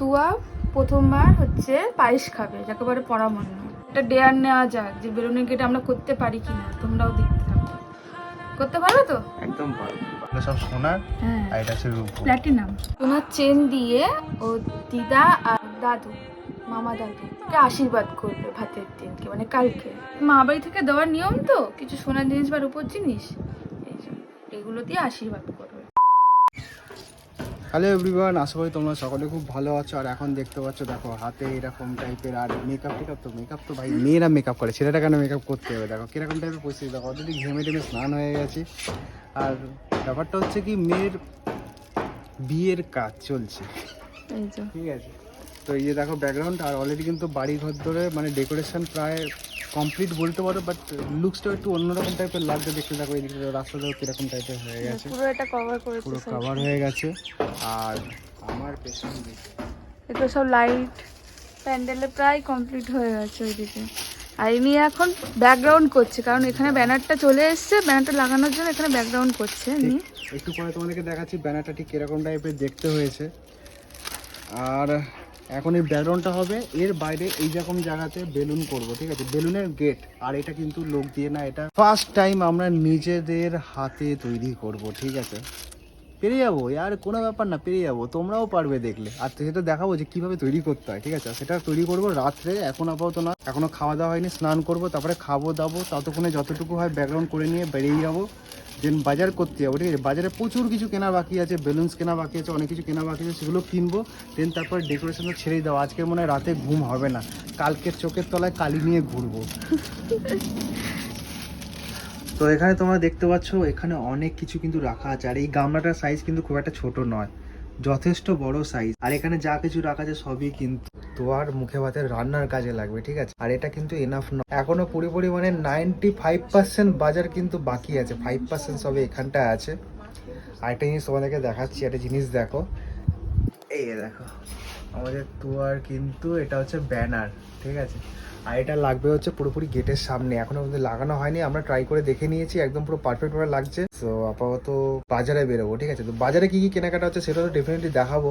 তুয়া প্রথমবার হচ্ছে পায়েস খাবে যাকে বলে পরামর্শ। একটা ডেয়ার নেওয়া যাক যে বেলুনের গেটে আমরা করতে পারি কিনা তোমরাও দেখতে থাকো। করতে পারো তো? একদম পারব। সব সোনার হ্যাঁ। আর এটা হচ্ছে রূপ। প্ল্যাটিনাম তোমার চেন দিয়ে ও দিদা আর দাদু মামা দাদুকে আশীর্বাদ করবে ভাতের দিনকে মানে কালকে। মা বাড়ি থেকে দেওয়ার নিয়ম তো কিছু সোনার জিনিস বা রূপোর জিনিস। এগুলো দিয়ে আশীর্বাদ করবে। হ্যালো এভরিওয়ান আশা করি তোমরা সকলে খুব ভালো আছো। আর এখন দেখতে পাচ্ছ দেখো হাতে এরকম টাইপের আর মেকআপ টেকআপ তো মেকআপ তো ভাই মেয়েরা মেকআপ করে ছেলেটা কেন মেকআপ করতে হবে? দেখো কীরকম টাইপের পরিস্থিতি দেখো অলরেডি ঘেমে টেমে স্নান হয়ে গেছে। আর ব্যাপারটা হচ্ছে কি মেয়ের বিয়ের কাজ চলছে। ঠিক আছে? তো এই যে দেখো ব্যাকগ্রাউন্ড আর অলরেডি কিন্তু বাড়ি ঘর ধরে মানে ডেকোরেশন প্রায় কমপ্লিট বলতে পারো বাট লুকসটা একটু অন্যরকম টাইপের লাগছে দেখতে দেখো এই দিকটা রাস্তাটাও কীরকম টাইপের হয়ে গেছে। পুরো এটা কভার করেছে পুরো কভার হয়ে গেছে। আর আমার পেছন দিকে। এগুলো সব লাইট প্যান্ডেলে প্রায় কমপ্লিট হয়ে গেছে ওইদিকে। আর ইনি এখন ব্যাকগ্রাউন্ড করছে কারণ এখানে ব্যানারটা চলে এসছে ব্যানারটা লাগানোর জন্য এখানে ব্যাকগ্রাউন্ড করছে ইনি একটু পরে তোমাদেরকে দেখাচ্ছি ব্যানারটা ঠিক কীরকম টাইপের দেখতে হয়েছে। আর এখন এই ব্যালনটা হবে, এর বাইরে এই রকম জায়গাতে বেলুন করব, ঠিক আছে? বেলুনের গেট আর এটা কিন্তু লোক দিয়ে না, এটা ফার্স্ট টাইম আমরা নিজেদের হাতে তৈরি করব, ঠিক আছে? পেরে যাব, আর কোনো ব্যাপার না, পেরে যাব। তোমরাও পারবে দেখলে। আর সেটা দেখাবো যে কীভাবে তৈরি করতে হয়, ঠিক আছে? সেটা তৈরি করব রাত্রে, এখন আপাতত না। এখনও খাওয়া দাওয়া হয়নি, স্নান করব, তারপরে খাব দাবো, ততক্ষণে যতটুকু হয় ব্যাকগ্রাউন্ড করে নিয়ে বেরিয়ে যাব। দেন বাজার করতে যাব, ঠিক আছে? বাজারে প্রচুর কিছু কেনা বাকি আছে, বেলুনস কেনা বাকি আছে, অনেক কিছু কেনা বাকি আছে, সেগুলো কিনবো। দেন তারপর ডেকোরেশনটা ছেড়েই দাও। আজকের মনে হয় রাতে ঘুম হবে না। কালকের চোখের তলায় কালি নিয়ে ঘুরবো। তো এখানে তোমরা দেখতে পাচ্ছ, এখানে অনেক কিছু কিন্তু রাখা আছে। আর এই গামলাটার সাইজ কিন্তু খুব একটা ছোট নয়, যথেষ্ট বড় সাইজ আর এখানে যা কিছু রাখা আছে সবই কিন্তু তোয়ার, মুখে ভাতের রান্নার কাজে লাগবে, ঠিক আছে? আর এটা কিন্তু এনাফ নয়। এখনও পুরোপুরি মানে নাইনটি ফাইভ পার্সেন্ট বাজার কিন্তু বাকি আছে ফাইভ পার্সেন্ট সবে এখানটা আছে। আর একটা জিনিস তোমাদেরকে দেখাচ্ছি, একটা জিনিস দেখো। এই দেখো, আমাদের তুয়ার কিন্তু এটা হচ্ছে ব্যানার ঠিক আছে? আর এটা লাগবে হচ্ছে পুরোপুরি গেটের সামনে। এখনও পর্যন্ত লাগানো হয়নি, আমরা ট্রাই করে দেখে নিয়েছি, একদম পুরো পারফেক্ট ভাবে লাগছে। তো আপাতত বাজারে বেরোবো, ঠিক আছে? তো বাজারে কি কি কেনাকাটা হচ্ছে সেটা তো ডেফিনেটলি দেখাবো।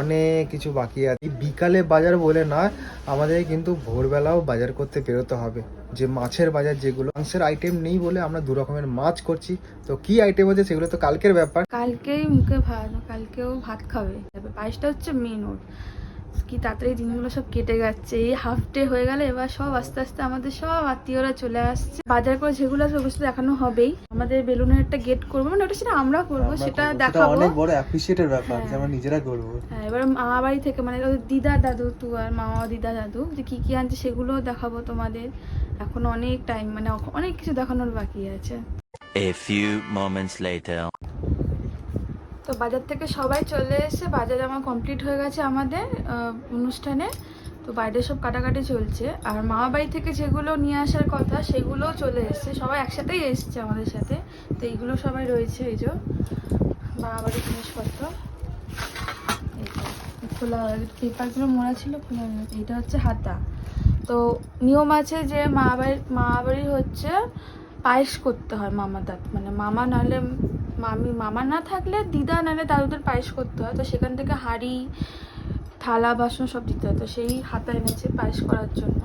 অনেক কিছু বাকি আছে। বিকালে বাজার বলে নয়, আমাদের কিন্তু ভোরবেলাও বাজার করতে বেরোতে হবে। যে মাছের বাজার যেগুলো, মাংসের আইটেম নেই বলে আমরা দু রকমের মাছ করছি। তো কি আইটেম আছে সেগুলো তো কালকের ব্যাপার। কালকেই মুখে ভাত কালকেও ভাত খাবে। পায়েসটা হচ্ছে মেন ওর। কি তাড়াতাড়ি দিনগুলো সব কেটে যাচ্ছে। এই হাফ ডে হয়ে গেলে এবার সব আস্তে আস্তে আমাদের সব আত্মীয়রা চলে আসছে। বাজার করে যেগুলো আছে অবশ্যই দেখানো হবেই। আমাদের বেলুনের একটা গেট করব মানে ওটা সেটা আমরা করব সেটা দেখাবো। অনেক বড় অ্যাপ্রিসিয়েটের ব্যাপার হ্যাঁ। যে আমরা নিজেরা করব। হ্যাঁ এবার মামা বাড়ি থেকে মানে দিদা দাদু তু আর মামা দিদা দাদু যে কি কি আনছে সেগুলোও দেখাবো তোমাদের। এখন অনেক টাইম মানে অনেক কিছু দেখানোর বাকি আছে। A few moments later. তো বাজার থেকে সবাই চলে এসে বাজার আমার কমপ্লিট হয়ে গেছে আমাদের অনুষ্ঠানে। তো বাইরে সব কাটাকাটি চলছে। আর মামা বাড়ি থেকে যেগুলো নিয়ে আসার কথা, সেগুলোও চলে এসছে। সবাই একসাথেই এসছে আমাদের সাথে। তো এইগুলো সবাই রয়েছে এই যে মামা বাড়ির জিনিসপত্র খোলা পেপারগুলো মোড়া ছিল, খোলা। এইটা হচ্ছে হাতা। তো নিয়ম আছে যে মা বাড়ির মা বাড়ির হচ্ছে পায়েস করতে হয় মামা দাঁত। মানে মামা নাহলে মামি, মামা না থাকলে দিদা নাহলে দাদুদের পায়েস করতে হয়। তো সেখান থেকে হাঁড়ি, থালা, বাসন সব দিতে হয়। তো সেই হাতা এনেছে পায়েস করার জন্য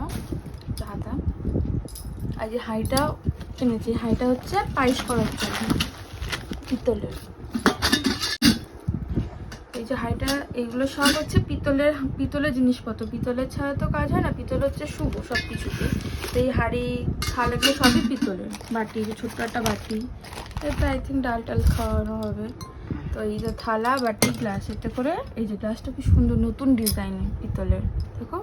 হাতা। আর যে হাঁড়িটা এনেছি। হাঁড়িটা হচ্ছে পায়েস করার জন্য পিতলের যে হাঁড়িটা এগুলো সব হচ্ছে পিতলের পিতলের জিনিসপত্র। পিতলের ছাড়া তো কাজ হয় না পিতল হচ্ছে শুভ সব কিছুতে তো এই হাঁড়ি থাল এগুলো সবই পিতলের। বাটি ছোট্ট একটা বাটি। এতে আই থিঙ্ক ডাল টাল খাওয়ানো হবে। তো এই যে থালা বাটি গ্লাস এতে করে এই যে গ্লাসটা কি সুন্দর নতুন ডিজাইন পিতলের দেখো।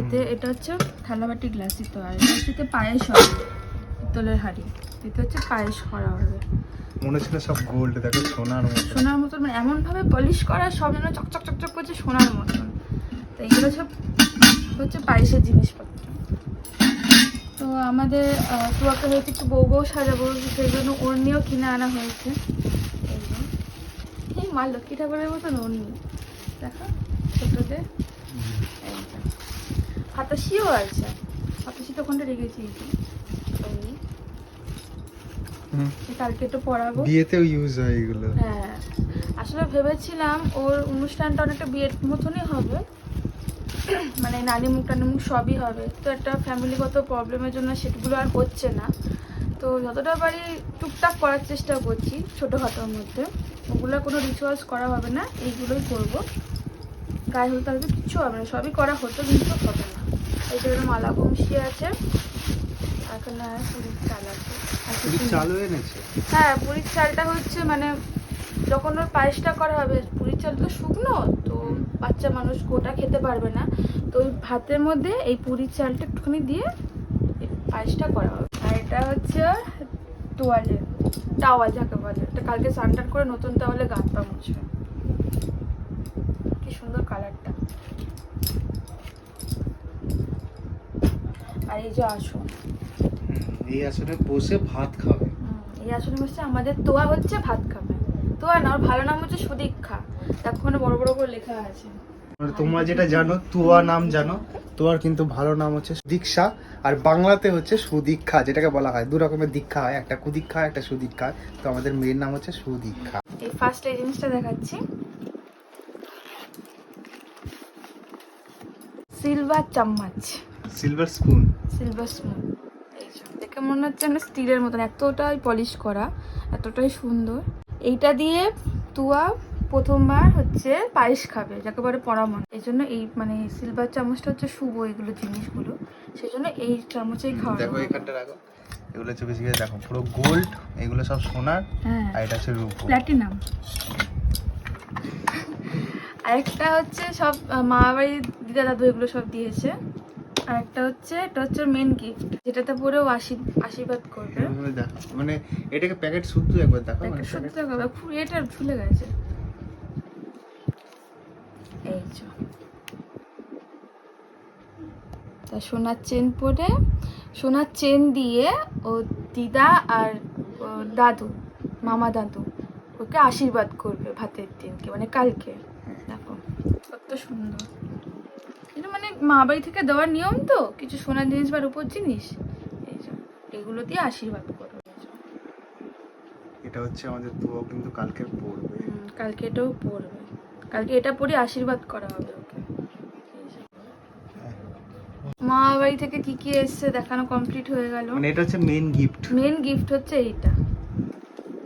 এতে এটা হচ্ছে থালা বাটি গ্লাস দিতে হয় এতে পায়েস হবে। পিতলের হাঁড়ি। এতে হচ্ছে পায়েস করা হবে। মনে ছিল সব গোল্ড দেখো সোনার মতো। সোনার মতন মানে এমনভাবে পলিশ করা সব যেন চকচক চকচক করছে সোনার মতন। তো এগুলো সব হচ্ছে পায়েসের জিনিসপত্র। তো আমাদের তুয়াকে হয়েছে একটু বউ বউ সাজাবো সেই জন্য ওড়নিও কিনে আনা হয়েছে। এই মা লক্ষ্মী ঠাকুরের মতন ওড়নি দেখো ছোটতে হাতাশিও আছে। হাতাশি তো ওখানটা রেখেছি। এই কালকে তো পরাবো বিয়েতেও ইউজ হয় এগুলো। হ্যাঁ। আসলে ভেবেছিলাম ওর অনুষ্ঠানটা অনেকটা বিয়ের মতনই হবে। মানে নানি মুখ টানি মুখ সবই হবে। তো একটা ফ্যামিলিগত প্রবলেমের জন্য সেগুলো আর হচ্ছে না। তো যতটা পারি টুকটাক করার চেষ্টা করছি ছোটোখাটোর মধ্যে। ওগুলো কোনো রিচুয়ালস করা হবে না এইগুলোই করব। গায়ে হলুদ হলুদ কিচ্ছু হবে না সবই করা হতো কিন্তু হবে না। এই যে এখানে মালা বংশী আছে। এখানে পুরীর চাল আছে। পুরীর চালও এনেছে? হ্যাঁ পুরীর চালটা হচ্ছে মানে যখন ওর পায়েসটা করা হবে পুরীর চাল তো শুকনো তো বাচ্চা মানুষ গোটা খেতে পারবে না। তো ওই ভাতের মধ্যে এই পুরীর চালটা একটুখানি দিয়ে পায়েসটা করা হবে। আর এটা হচ্ছে তোয়ালে টাওয়াল যাকে বলে। এটা কালকে স্নান করে নতুন টাওয়ালে গান পা মুছবে। কি সুন্দর কালারটা। আর এই যে আসন। এই আসলে বসে ভাত খাবে। এই আসনে বসে আমাদের তোয়া হচ্ছে ভাত খাবে। তোয়া না ওর ভালো নাম হচ্ছে সুদীক্ষা। দেখো বড় বড় করে লেখা আছে। মানে তোমরা যেটা জানো তুয়া নাম জানো তোয়ার কিন্তু ভালো নাম হচ্ছে দীক্ষা আর বাংলাতে হচ্ছে সুদীক্ষা যেটাকে বলা হয়। দু রকমের দীক্ষা হয় একটা কুদীক্ষা একটা সুদীক্ষা। তো আমাদের মেয়ের নাম হচ্ছে সুদীক্ষা। এই ফার্স্ট এই জিনিসটা দেখাচ্ছি। সিলভার চামচ। সিলভার স্পুন সিলভার স্পুন দেখে মনে হচ্ছে না স্টিলের মতন এতটাই পলিশ করা এতটাই সুন্দর। এইটা দিয়ে তুয়া প্রথমবার হচ্ছে পায়েস খাবে যাকে বলে পরামন। এই জন্য এই মানে সিলভার চামচটা হচ্ছে শুভ এগুলো জিনিসগুলো। সেই জন্য এই চামচেই খাওয়া দেখো এখানটা রাখো। এগুলো হচ্ছে বেশি দেখো পুরো গোল্ড এগুলো সব সোনার হ্যাঁ। আর এটা হচ্ছে রূপ। প্ল্যাটিনাম আরেকটা হচ্ছে সব মা বাড়ির দিদা দাদু এগুলো সব দিয়েছে। আর একটা হচ্ছে এটা হচ্ছে মেন গিফট যেটাতে পরেও আশীর- আশীর্বাদ করবে। মানে এটাকে প্যাকেট শুদ্ধ একবার দেখো মানে একটা সত্যি কথা খুব এটা ভুলে গেছে। এই যে। তা সোনার চেন পরে সোনার চেন দিয়ে ও দিদা আর দাদু মামা দাদু ওকে আশীর্বাদ করবে ভাতের দিনকে মানে কালকে। দেখো কত সুন্দর। মানে মা বাড়ি থেকে দেওয়ার নিয়ম তো? কিছু সোনার জিনিস বা রূপোর জিনিস? এগুলো দিয়ে আশীর্বাদ যে। এটা হচ্ছে আমাদের তুয়াও কিন্তু কালকে পড়বে। কালকে এটাও পড়বে। কালকে এটা পরে আশীর্বাদ করা হবে ওকে। মা বাড়ি থেকে কি কি এসছে দেখানো কমপ্লিট হয়ে গেল। মানে এটা হচ্ছে মেন গিফট মেন গিফট হচ্ছে এইটা।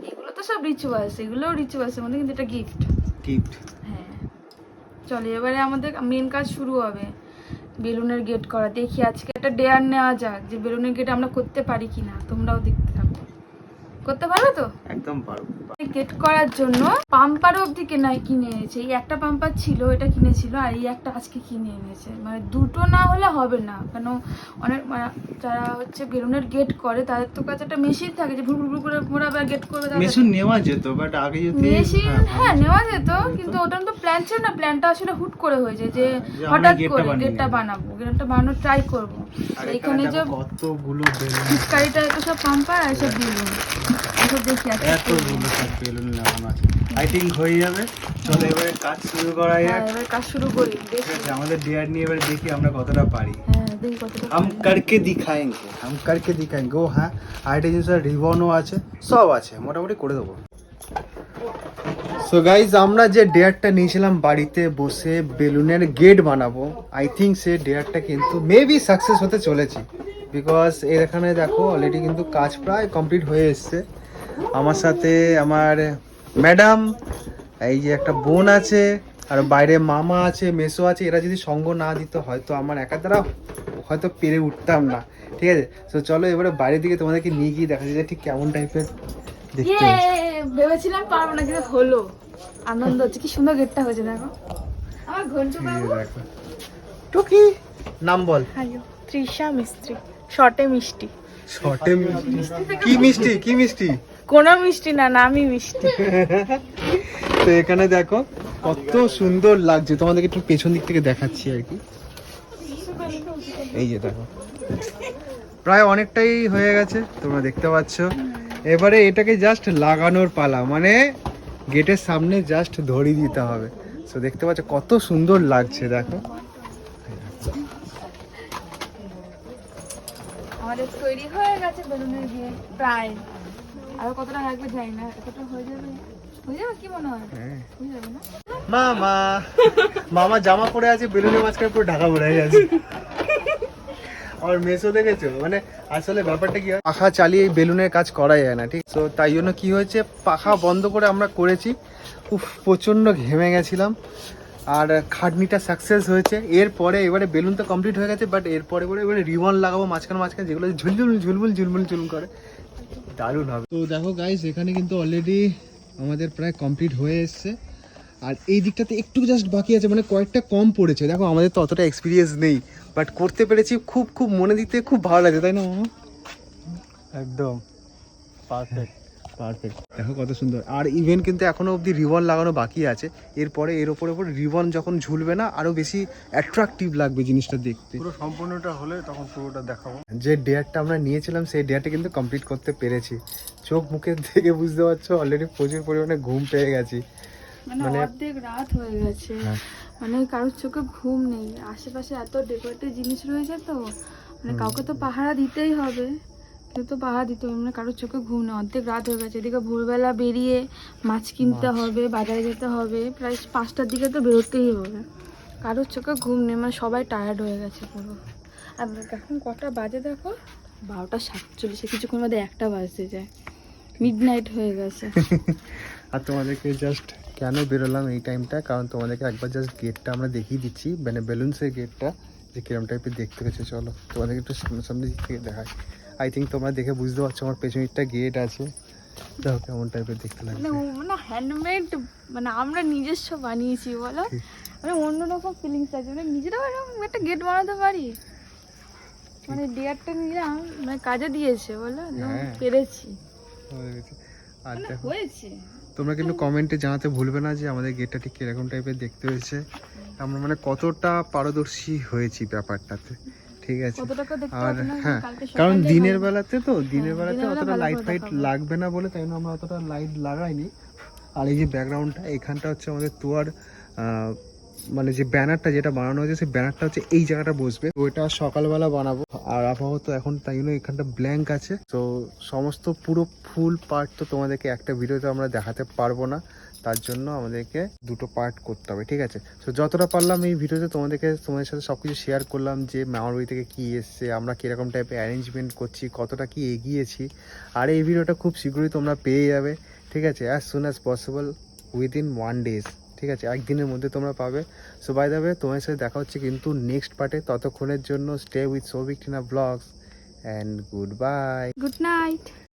এগুলো তো সব রিচুয়ালস এগুলোও রিচুয়ালসের মধ্যে কিন্তু এটা গিফট গিফট হ্যাঁ। চলো এবারে আমাদের মেন কাজ শুরু হবে। বেলুনের গেট করা দেখি আজকে একটা ডেয়ার নেওয়া যাক যে বেলুনের গেট আমরা করতে পারি কিনা। তোমরাও দেখতে করতে পারো তো? একদম পারব। গেট করার জন্য পাম্পার অবধি কেনাই কিনে এনেছে। এই একটা পাম্পার ছিল এটা কিনেছিল আর এই একটা আজকে কিনে এনেছে। মানে দুটো না হলে হবে না কেন অনেক যারা হচ্ছে বেলুনের গেট করে তাদের তো কাছে একটা মেশিন থাকে যে ভুল করে ঘোরাবে আর গেট করবে মেশিন নেওয়া যেত বাট আগে যদি মেশিন হ্যাঁ, হ্যাঁ নেওয়া যেত কিন্তু ওটা তো প্ল্যান ছিল না প্ল্যানটা আসলে হুট করে হয়েছে যে যে হঠাৎ করে গেটটা বানাবো গেটটা বানানোর ট্রাই করব। এখানে যে কতগুলো বেলুন। পিচকারিটা তো সব পাম্পার আর সব বেলুন। এসব দেখি আজকে এতগুলো সব বেলুন লাগানো আছে আই থিঙ্ক হয়ে যাবে চলো এবারে কাজ শুরু করা হ্যাঁ যাক এবার কাজ শুরু করি ঠিক দেখি আছে আমাদের ডিয়ার নিয়ে এবারে দেখি আমরা কতটা পারি হ্যাঁ দেখি কতটা हम करके दिखाएंगे हम करके दिखाएंगे ও হ্যাঁ আরেকটা জিনিস রিবনও আছে সব আছে মোটামুটি করে দেবো সো গাইজ আমরা যে ডেয়ারটা নিয়েছিলাম বাড়িতে বসে বেলুনের গেট বানাবো আই থিঙ্ক সে ডেয়ারটা কিন্তু মেবি সাকসেস হতে চলেছে বিকজ এখানে দেখো অলরেডি কিন্তু কাজ প্রায় কমপ্লিট হয়ে এসছে আমার সাথে আমার ম্যাডাম এই যে একটা বোন আছে আর বাইরে মামা আছে মেসো আছে এরা যদি সঙ্গ না দিত হয়তো আমার একা দ্বারা হয়তো পেরে উঠতাম না। ঠিক আছে? তো চলো এবারে বাইরের দিকে তোমাদেরকে নিয়ে গিয়ে দেখা যায় যে ঠিক কেমন টাইপের দেখতে ইয়ে ভেবেছিলাম পারব না কিন্তু হলো। আনন্দ হচ্ছে। কি সুন্দর গেটটা হয়েছে দেখো। আমার ঘন্টু বাবু। টুকি নাম বল। হ্যালো তৃষা মিস্ত্রি শর্টে মিষ্টি। শর্টে মিষ্টি। কি মিষ্টি কি মিষ্টি? কোনো মিষ্টি না নামই মিষ্টি। তো এখানে দেখো কত সুন্দর লাগছে। তোমাদেরকে একটু পেছন দিক থেকে দেখাচ্ছি আর কি। এই যে দেখো। প্রায় অনেকটাই হয়ে গেছে তোমরা দেখতে পাচ্ছ। এবারে এটাকে জাস্ট লাগানোর পালা মানে গেটের সামনে জাস্ট ধরিয়ে দিতে হবে। তো দেখতে পাচ্ছ কত সুন্দর লাগছে দেখো। আমাদের তৈরি হয়ে গেছে বেলুনের গেট প্রায়। আরও কতটা লাগবে জানি না এতটা হয়ে যাবে? হয়ে যাবে কি মনে হয়? হ্যাঁ। হয়ে যাবে না? মামা মামা জামা পরে আছে বেলুনের মাঝখানে পুরো ঢাকা পড়ে গেছে। আর মেসো দেখেছ? মানে আসলে ব্যাপারটা কি হয়? পাখা চালিয়ে এই বেলুনের কাজ যায় না ঠিক? তো তাই জন্য কি হয়েছে পাখা বন্ধ করে আমরা করেছি। উফ প্রচণ্ড ঘেমে গেছিলাম। আর খাটনিটা সাকসেস হয়েছে। এরপরে এবারে বেলুন তো কমপ্লিট হয়ে গেছে বাট এরপরে এবারে এবারে রিবন লাগাবো মাঝখানে মাঝখানে যেগুলো ঝুলঝুল ঝুলমুল ঝুলমুল ঝুল করে। দারুণ হবে। তো দেখো গাইস এখানে কিন্তু অলরেডি আমাদের প্রায় কমপ্লিট হয়ে এসছে। আর এই দিকটাতে একটু জাস্ট বাকি আছে মানে কয়েকটা কম পড়েছে। দেখো আমাদের তো অতটা এক্সপিরিয়েন্স নেই বাট করতে পেরেছি খুব খুব মনে দিতে খুব ভালো লাগে তাই না মামা? একদম। পারফেক্ট পারফেক্ট দেখো কত সুন্দর। আর ইভেন কিন্তু এখনও অবধি রিবন লাগানো বাকি আছে। এরপরে এর ওপরে ওপর রিবন যখন ঝুলবে না আরও বেশি অ্যাট্রাকটিভ লাগবে জিনিসটা দেখতে। পুরো সম্পূর্ণটা হলে তখন পুরোটা দেখাবো। যে ডেয়ারটা আমরা নিয়েছিলাম সেই ডেয়ারটা কিন্তু কমপ্লিট করতে পেরেছি। চোখ মুখের থেকে বুঝতে পারছ অলরেডি প্রচুর পরিমাণে ঘুম পেয়ে গেছি। মানে মানে- অর্ধেক রাত হয়ে গেছে। হ্যাঁ। মানে কারোর চোখে ঘুম নেই। আশেপাশে এত ডেকোরেটিভ জিনিস রয়েছে তো মানে কাউকে তো পাহারা দিতেই হবে। কেউ তো পাহারা দিতে হবে মানে কারোর চোখে ঘুম নেই অর্ধেক রাত হয়ে গেছে এদিকে ভোরবেলা বেরিয়ে মাছ কিনতে হবে বাজারে যেতে হবে প্রায় পাঁচটার দিকে তো বেরোতেই হবে। কারোর চোখে ঘুম নেই মানে সবাই টায়ার্ড হয়ে গেছে পুরো। আর এখন কটা বাজে দেখো? বারোটা সাতচল্লিশে কিছুক্ষণ মধ্যে একটা বাজতে যায়। মিড নাইট হয়ে গেছে। আর তোমাদেরকে জাস্ট কেন বেরোলাম এই টাইমটা কারণ তোমাদেরকে একবার জাস্ট গেটটা আমরা দেখিয়ে দিচ্ছি মানে বেলুনসের গেটটা যে কিরম টাইপের দেখতে গেছে চলো। তোমাদেরকে একটু সামনে সামনে দিক থেকে দেখাই। আই থিঙ্ক তোমরা দেখে বুঝতে পারছ আমার পেছনে একটা গেট আছে। দেখো কেমন টাইপের দেখতে লাগছে। মানে মানে হ্যান্ডমেড মানে আমরা নিজস্ব বানিয়েছি বলো। মানে অন্যরকম ফিলিংস আছে। মানে নিজেরাও এরকম একটা গেট বানাতে পারি? মানে ডেয়ারটা নিলাম মানে কাজে দিয়েছে বলো? হ্যাঁ। পেরেছি। আর মানে হয়েছে। তোমরা কিন্তু কমেন্টে জানাতে ভুলবে না যে আমাদের গেটটা ঠিক কীরকম টাইপের দেখতে হয়েছে। আমরা মানে কতটা পারদর্শী হয়েছি ব্যাপারটাতে। ঠিক আছে। আর হ্যাঁ কারণ দিনের বেলাতে তো দিনের বেলাতে অতটা লাইট ফাইট লাগবে না বলে তাই জন্য আমরা অতটা লাইট লাগাইনি। আর এই যে ব্যাকগ্রাউন্ডটা এখানটা হচ্ছে আমাদের তোয়ার আহ, মানে যে ব্যানারটা যেটা বানানো হয়েছে সেই ব্যানারটা হচ্ছে এই জায়গাটা বসবে। ওইটা সকালবেলা বানাবো। আর আপাতত এখন তাই জন্য এখানটা ব্ল্যাঙ্ক আছে। তো সমস্ত পুরো ফুল পার্ট তো তোমাদেরকে একটা ভিডিওতে আমরা দেখাতে পারব না। তার জন্য আমাদেরকে দুটো পার্ট করতে হবে, ঠিক আছে? তো যতটা পারলাম এই ভিডিওতে তোমাদেরকে, তোমাদের সাথে সব কিছু শেয়ার করলাম যে মামার বাড়ি থেকে কী এসছে, আমরা কীরকম টাইপের অ্যারেঞ্জমেন্ট করছি, কতটা কি এগিয়েছি, আর এই ভিডিওটা খুব শীঘ্রই তোমরা পেয়ে যাবে, ঠিক আছে? As soon as possible within one days ঠিক আছে? একদিনের মধ্যে তোমরা পাবে। সো বাই দ্য ওয়ে তোমার সাথে দেখা হচ্ছে কিন্তু নেক্সট পার্টে ততক্ষণের জন্য stay with Souvik Tina blogs and good bye good night